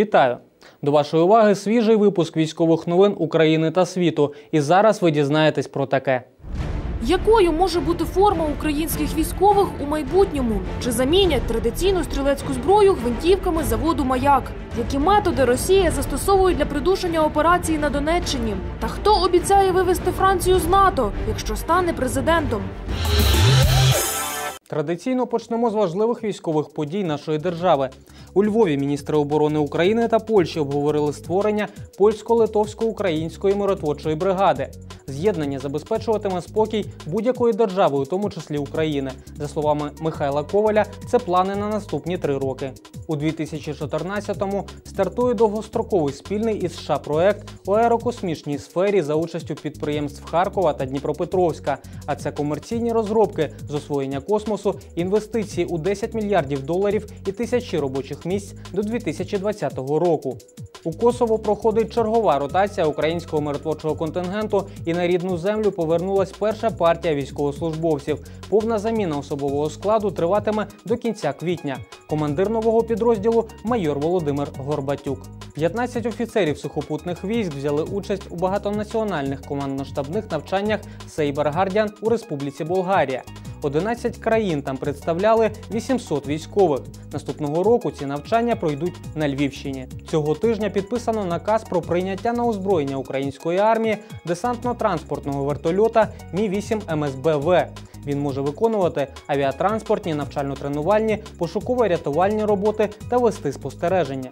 Вітаю! До вашої уваги свіжий випуск військових новин України та світу. І зараз ви дізнаєтесь про таке. Якою може бути форма українських військових у майбутньому? Чи замінять традиційну стрілецьку зброю гвинтівками заводу Маяк? Які методи Росія застосовує для придушення операції на Донеччині? Та хто обіцяє вивести Францію з НАТО, якщо стане президентом? Традиційно почнемо з важливих військових подій нашої держави. У Львові міністри оборони України та Польщі обговорили створення польсько-литовсько-української миротворчої бригади. З'єднання забезпечуватиме спокій будь-якої держави, у тому числі України. За словами Михайла Коваля, це плани на наступні три роки. У 2014-му стартує довгостроковий спільний із США проект у аерокосмічній сфері за участю підприємств Харкова та Дніпропетровська. А це комерційні розробки з освоєння космосу, інвестиції у 10 мільярдів доларів і тисячі робочих місць до 2020 року. У Косово проходить чергова ротація українського миротворчого контингенту, і на рідну землю повернулась перша партія військовослужбовців. Повна заміна особового складу триватиме до кінця квітня. Командир нового підрозділу майор Володимир Горбатюк. 15 офіцерів сухопутних військ взяли участь у багатонаціональних командно-штабних навчаннях Сейбер Гардіан у Республіці Болгарія. 11 країн там представляли 800 військових. Наступного року ці навчання пройдуть на Львівщині. Цього тижня підписано наказ про прийняття на озброєння української армії десантно-транспортного вертольота Мі 8 МСБВ. Він може виконувати авіатранспортні, навчально-тренувальні, пошуково-рятувальні роботи та вести спостереження.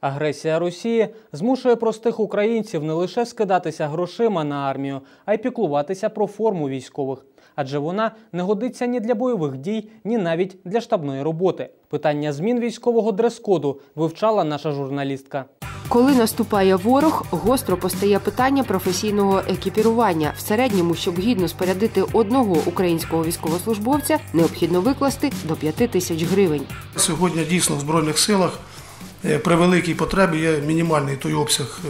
Агресія Росії змушує простих українців не лише скидатися грошима на армію, а й піклуватися про форму військових. Адже вона не годиться ні для бойових дій, ні навіть для штабної роботи. Питання змін військового дрес-коду вивчала наша журналістка. Коли наступає ворог, гостро постає питання професійного екіпірування. В середньому, щоб гідно спорядити одного українського військовослужбовця, необхідно викласти до 5 тисяч гривень. Сьогодні дійсно в Збройних силах при великій потребі є мінімальний той обсяг е,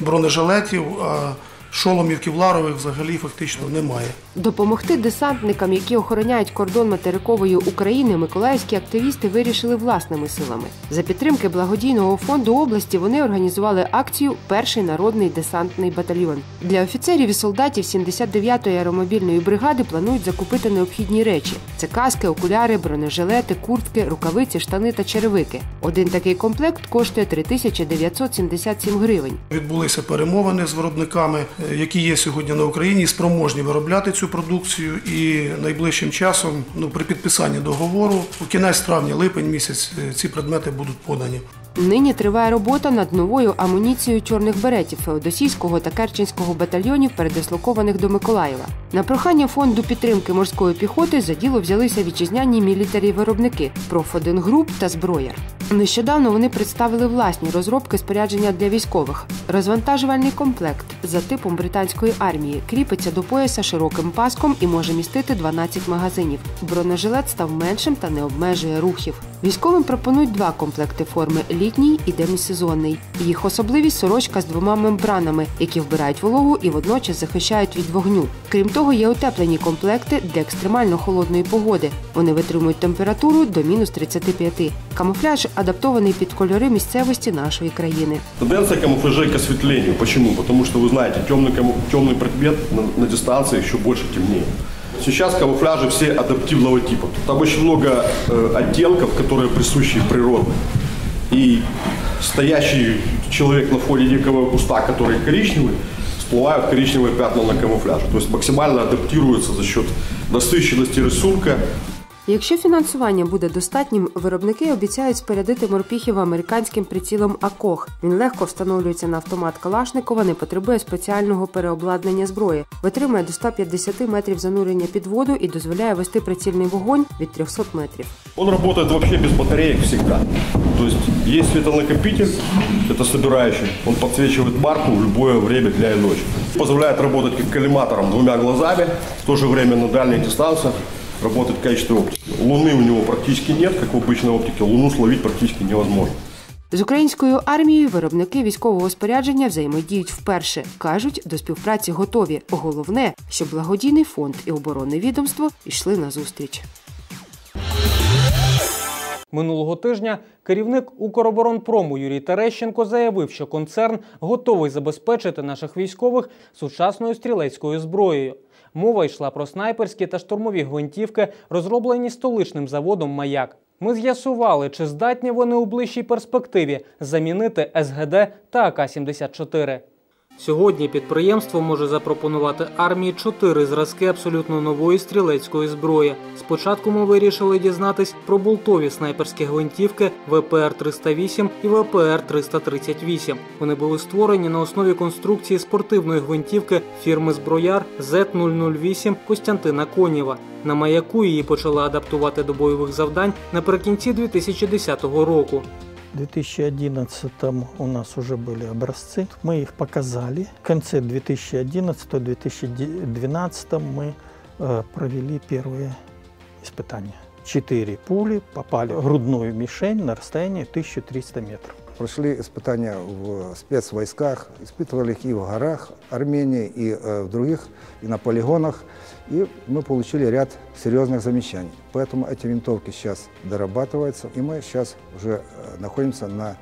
бронежилетів, а шоломів кевларових взагалі фактично немає. Допомогти десантникам, які охороняють кордон материкової України, миколаївські активісти вирішили власними силами. За підтримки благодійного фонду області вони організували акцію Перший народний десантний батальйон. Для офіцерів і солдатів 79-ї аеромобільної бригади планують закупити необхідні речі: це каски, окуляри, бронежилети, куртки, рукавиці, штани та черевики. Один такий комплект коштує 3977 гривень. Відбулися перемовини з виробниками, е, які є сьогодні на Україні, і спроможні виробляти цю продукцію. І найближчим часом, ну при підписанні договору, у кінець травня, липень місяць, е, ці предмети будуть подані. Нині триває робота над новою амуніцією чорних беретів Феодосійського та Керченського батальйонів, передислокованих до Миколаєва. На прохання фонду підтримки морської піхоти за діло взялися вітчизняні мілітарі виробники Профоден Груп та Зброяр. Нещодавно вони представили власні розробки спорядження для військових. Розвантажувальний комплект за типом британської армії кріпиться до пояса широким паском і може містити 12 магазинів. Бронежилет став меншим та не обмежує рухів. Військовим пропонують два комплекти форми літній і демісезонний. Їх особливість сорочка з двома мембранами, які вбирають вологу і водночас захищають від вогню. Крім того, є утеплені комплекти для екстремально холодної погоди. Вони витримують температуру до мінус 35. Камуфляж адаптований під кольори місцевості нашої країни. Тенденция камуфляжей к осветлению. Почему? Потому что вы знаете, темный, каму- темный предмет на, на дистанции еще больше темнее. Сейчас камуфляжи все адаптивного типа. Там очень много э, оттенков, которые присущи природе. И стоящий человек на фоне дикого куста, который коричневый, всплывают коричневые пятна на камуфляже. То есть максимально адаптируется за счет насыщенности рисунка, Якщо фінансування буде достатнім, виробники обіцяють спорядити морпіхів американським прицілом АКОГ. Він легко встановлюється на автомат Калашникова, не потребує спеціального переобладнання зброї, витримує до 150 метрів занурення під воду і дозволяє вести прицільний вогонь від 300 метрів. Он работает вообще без батареек всегда. То есть есть светонакопитель, это собирающий, он подсвечивает марку в любое время дня и ночи. Позволяет работать как коллиматором двумя глазами, в то же время на дальних дистанциях работает качество оптики. Луны у него практически нет, как в обычной оптике, луну словить практически невозможно. З українською армією виробники військового спорядження взаємодіють вперше. кажуть, до співпраці готові. Головне, щоб благодійний фонд і оборонне відомство йшли на зустріч. Минулого тижня керівник Укроборонпрому Юрій Терещенко заявив, що концерн готовий забезпечити наших військових сучасною стрілецькою зброєю. Мова йшла про снайперські та штурмові гвинтівки, розроблені столичним заводом Маяк. Ми з'ясували, чи здатні вони у ближчій перспективі замінити СГД та АК-74. Сьогодні підприємство може запропонувати армії чотири зразки абсолютно нової стрілецької зброї. Спочатку ми вирішили дізнатись про болтові снайперські гвинтівки ВПР-308 і ВПР-338. Вони були створені на основі конструкції спортивної гвинтівки фірми Зброяр Z008 Костянтина Конєва. На маяку її почали адаптувати до бойових завдань наприкінці 2010 року. В 2011 у нас уже были образцы, мы их показали. В конце 2011-2012 мы э, провели первые испытания. Четыре пули попали в грудную мишень на расстоянии 1300 метров. Прошли испытания в спецвойсках, испытывали их и в горах Армении, и в других, и на полигонах. И мы получили ряд серьезных замечаний. Поэтому эти винтовки сейчас дорабатываются, и мы сейчас уже э, находимся на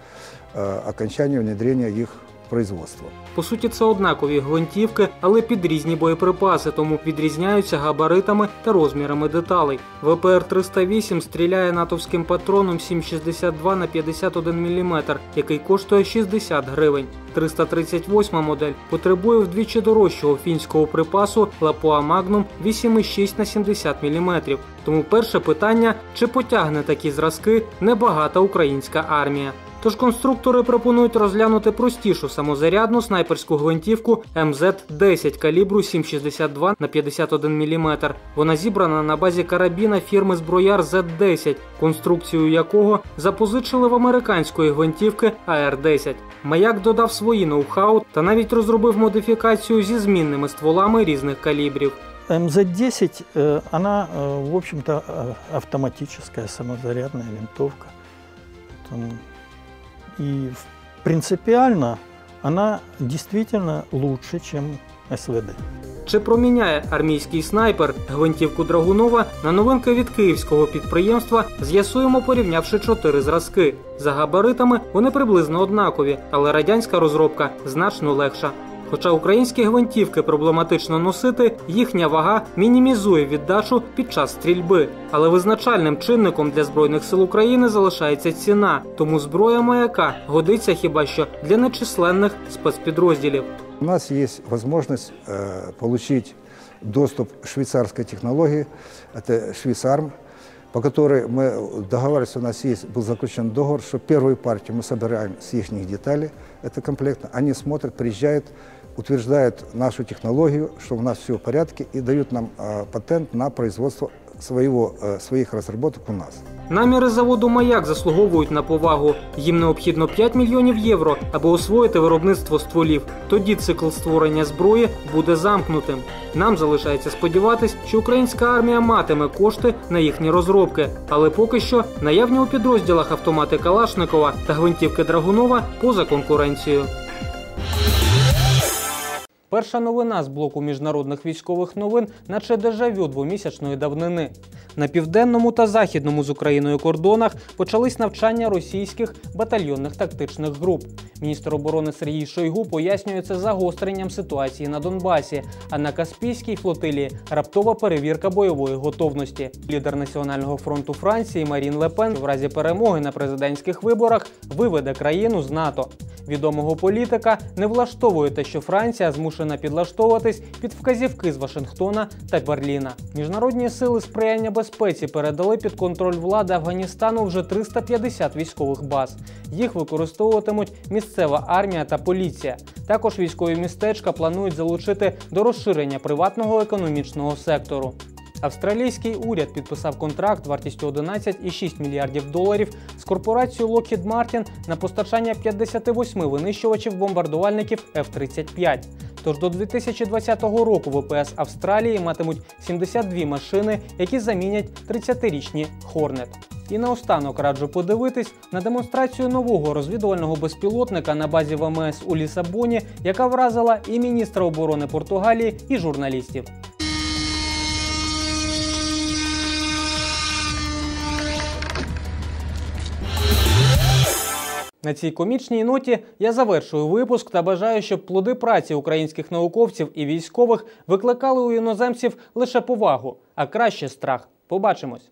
э, окончании внедрения их в производство. По суті, це однакові гвинтівки, але під різні боєприпаси, тому відрізняються габаритами та розмірами деталей. ВПР-308 стріляє натовським патроном 7,62 на 51 мм, який коштує 60 гривень. 338 модель потребує вдвічі дорожчого фінського припасу Lapua Magnum 8,6 на 70 мм. Тому перше питання: чи потягне такі зразки небагата українська армія? Тож конструктори пропонують розглянути простішу самозарядну снайперську гвинтівку МЗ-10 калібру 7,62 на 51 мм. Вона зібрана на базі карабіна фірми Зброяр Z10, конструкцію якого запозичили в американської гвинтівки АР-10. Маяк додав свої ноу-хау та навіть розробив модифікацію зі змінними стволами різних калібрів. МЗ-10, э, она, э, в общем-то, э, автоматическая самозарядная винтовка. Там, И принципиально она действительно лучше, чем СВД. Чи проміняє армійський снайпер гвинтівку Драгунова на новинки від київського підприємства? З'ясуємо, порівнявши чотири зразки. За габаритами вони приблизно однакові, але радянська розробка значно легша. Хоча українські гвинтівки проблематично носити, їхня вага мінімізує віддачу під час стрільби. Але визначальним чинником для збройних сил України залишається ціна, тому зброя маяка годиться хіба що для нечисленних спецпідрозділів. У нас есть возможность э, получить доступ к швейцарской технологии, это Швейцарм, по которой мы договаривались, у нас есть, был заключен договор, что первую партию мы собираем с их деталей, это комплектно, они смотрят, приезжают, утверждают нашу технологию, что у нас все в порядке, и дают нам патент на производство своего, э, своих разработок у нас. Наміри заводу Маяк заслуговують на повагу. Їм необхідно 5 мільйонів євро, аби освоїти виробництво стволів. Тоді цикл створення зброї буде замкнутим. Нам залишається сподіватись, що українська армія матиме кошти на їхні розробки, але поки що наявні у підрозділах автомати Калашникова та гвинтівки Драгунова поза конкуренцією. Перша новина з блоку міжнародних військових новин, наче дежавю двомісячної давнини. На південному та західному з Україною кордонах почались навчання російських батальйонних тактичних груп. Міністр оборони Сергій Шойгу пояснює це загостренням ситуації на Донбасі. А на Каспійській флотилії раптова перевірка бойової готовності. Лідер Національного фронту Франції Марін Лепен в разі перемоги на президентських виборах виведе країну з НАТО. Відомого політика не влаштовує те, що Франція змушена підлаштовуватись під вказівки з Вашингтона та Берліна. Міжнародні сили сприяння безпеці передали під контроль влади Афганістану вже 350 військових баз. Їх використовуватимуть місцева армія та поліція. Також військові містечка планують залучити до розширення приватного економічного сектору. Австралійський уряд підписав контракт вартістю 11,6 мільярдів доларів з корпорацією Lockheed Martin на постачання 58 винищувачів бомбардувальників F-35. Тож до 2020 року ВПС Австралії матимуть 72 машини, які замінять 30-річні Хорнет. І наостанок раджу подивитись на демонстрацію нового розвідувального безпілотника на базі ВМС у Лісабоні, яка вразила і міністра оборони Португалії, і журналістів. На цій комічній ноті я завершую випуск та бажаю, щоб плоди праці українських науковців і військових викликали у іноземців лише повагу, а краще страх. Побачимось.